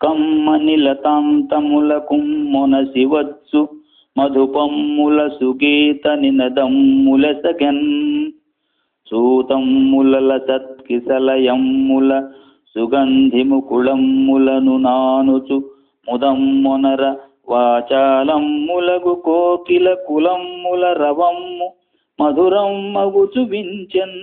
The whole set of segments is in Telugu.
కమ్మనిలతాంతములకు శివచ్చు మధుపమ్ముల సుగీత నినదమ్ముల సగన్ సూతమ్ములల సత్కిసలయమ్ముల సుగంధిముకుళమ్ములను నానుచు ముదమ్మునర వాచాలమ్ములగు కోకిల కులమ్ముల రవమ్ము మధురమ్మగుచు వించెన్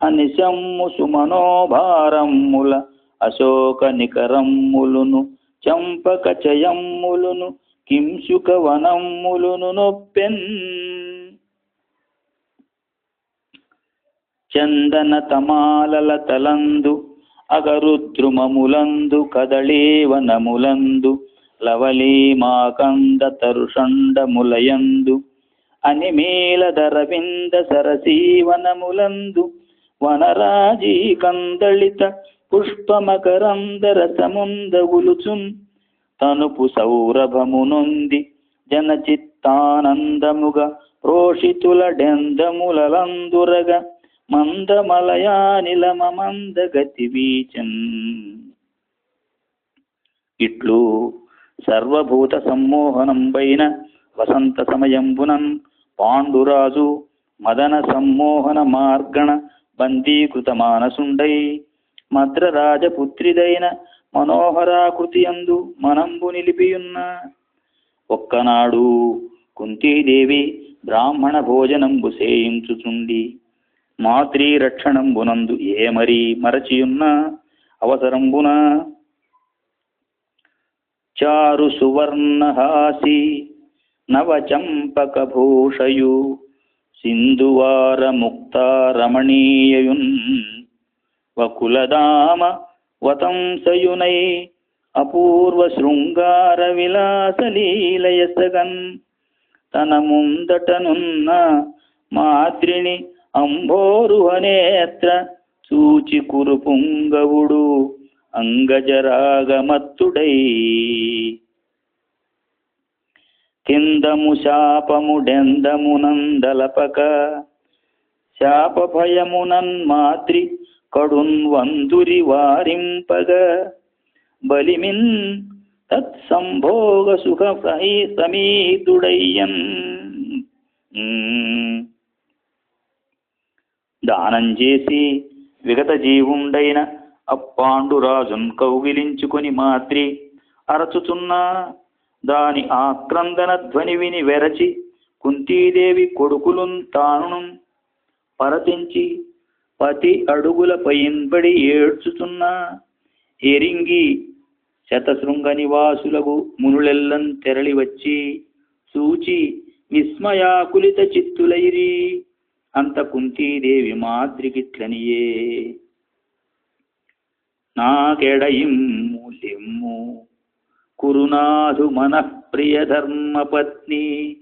అనిశమ్ము సుమనోభారమ్ముల అశోక నికరమ్ములును చంపక చయమ్ములును కింశుక వనమ్ములును నొప్పెన్. చందన తమాలల తలందు అగరుద్రుమములందు కదళీవనములందు లవలీమాకంద తరుషండములయందు అనిమేలధరవింద సరసీవనములందు వనరాజీ కందళిత పుష్పమకరందరసముందగులుచున్ తనుపు సౌరభమునుంది జనచిత్తానందముగా ప్రోషితుల డెందములలందురగ. మందమలయానిలమ మందగతి వీచన్ ఇట్లు సర్వభూత సమ్మోహనంబైన వసంత సమయంబునన్ పాండురాజు మదన సమ్మోహన మార్గణ బందీకృత మానసుండై మద్రరాజపుత్రిదైన మనోహరాకృతి అందు మనంబు నిలిపియున్న. ఒక్కనాడు కుంతీదేవి బ్రాహ్మణ భోజనంబు సేయించుచుండి మాతృ రక్షణంబునందు మరీ మరచియున్న అవసరంబున. చారు సువర్ణహాసి నవచంపకభూషయు సింధువార ముక్త ముక్తారమణీయయున్ వకులదామ వతంసయునై అపూర్వ శృంగార విలాసలీలయసగన్ తన ముందటనున్న మాద్రిని అంభోరుహనేత్ర చూచి కురుపుంగవుడు అంగజరాగమత్తుడై. కిందము శాపముడెందమునందలపక శాప భయమునన్ మాత్రి కడున్ వందురి వారింపగ బలిమిన్ తత్సంభోగ సుఖ సమీతుడయ్యన్ దానం చేసి విగత జీవుండైన అప్పాండురాజున్ కౌగిలించుకొని మాత్రి అరచుచున్నా దాని ఆక్రందన ధ్వని విని వెరచి కుంతీదేవి కొడుకులున్ తాను పరతించి పతి అడుగుల పైన్బడి ఏడ్చుతున్నా ఎరింగి శతశృంగ నివాసులకు మునులెల్లం తెరలి వచ్చి చూచి విస్మయాకులిత చిత్తులైరి అంత కుంతీదేవి మాద్రికిట్లనియే నాకెడయిమ్ము లిమ్ము కురునాథు మనఃప్రియ ధర్మపత్ని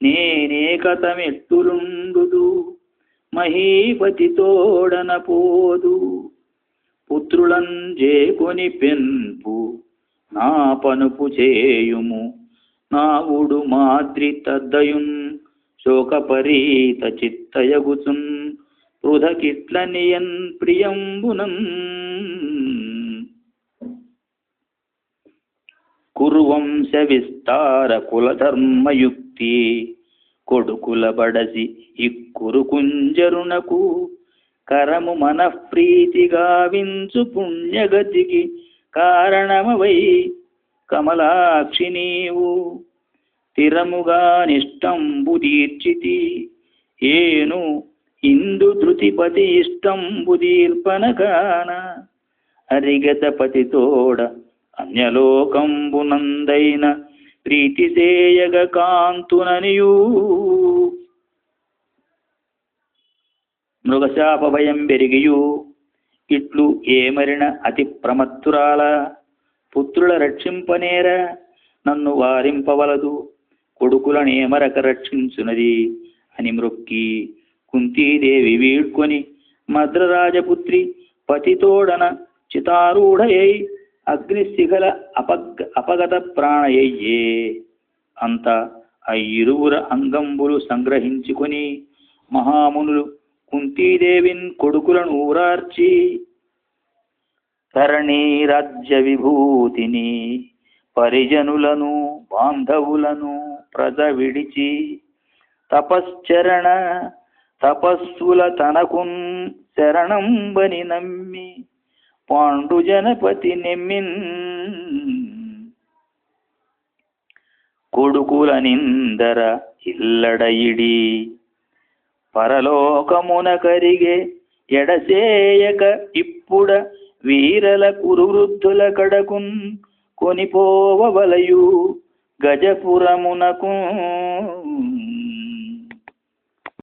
నేనేకతమెట్టులుండు మహీపతి తోడన పోదు పుత్రులం జేకొని పెంపు నా పనుపు చేయుము. నా ఉడు మాద్రి తద్దయున్ శోకపరీత చిత్తయగుచున్ పృథకిట్లనియన్ ప్రియంబునం కురువంశ విస్తార కులధర్మయుక్తి కొడుకుల బడసి ఇక్కురు కుంజరునకు కరము మనఃప్రీతిగా వించు పుణ్యగతికి కారణమవై కమలాక్షి నీవు. స్థిరముగా నిష్టంబు తీర్చితి. ఏను ఇందు ధృతిపతి ఇష్టంబు దీర్పనగాన అరిగతపతి తోడ అన్యలోకంబునందైన ప్రీతి సేయగ కాంతుననియూ మృగశాప భయం పెరిగియు. ఇట్లు ఏమరిన అతి ప్రమత్తురాల. పుత్రుల రక్షింపనేర నన్ను వారింపవలదు. కొడుకులనేమరక రక్షించునది అని మృక్కి కుంతీదేవి వీడ్కొని మద్రరాజపుత్రి పతితోడన చితారూఢయై అగ్నిశిఖల అపగ్ అపగత ప్రాణయ్యే అంత ఆ ఇరువుర అంగంబులు సంగ్రహించుకొని మహామునులు కుంతీదేవిన్ కొడుకులను ఊరార్చి ధరణీ రాజ్య విభూతిని పరిజనులను బాంధవులను ప్రజ విడిచి తపశ్చరణ తపస్సుల తనకున్ శరణంబని నమ్మి పాండు జనపతి నెమ్మిన్ కొడుకుల నిందర ఇల్లడయిడి. పరలోకమున కరిగే ఎడసేయక ఇప్పుడ వీరల కురువృద్ధుల కడకున్ కొనిపోవలయు గజపురమునకు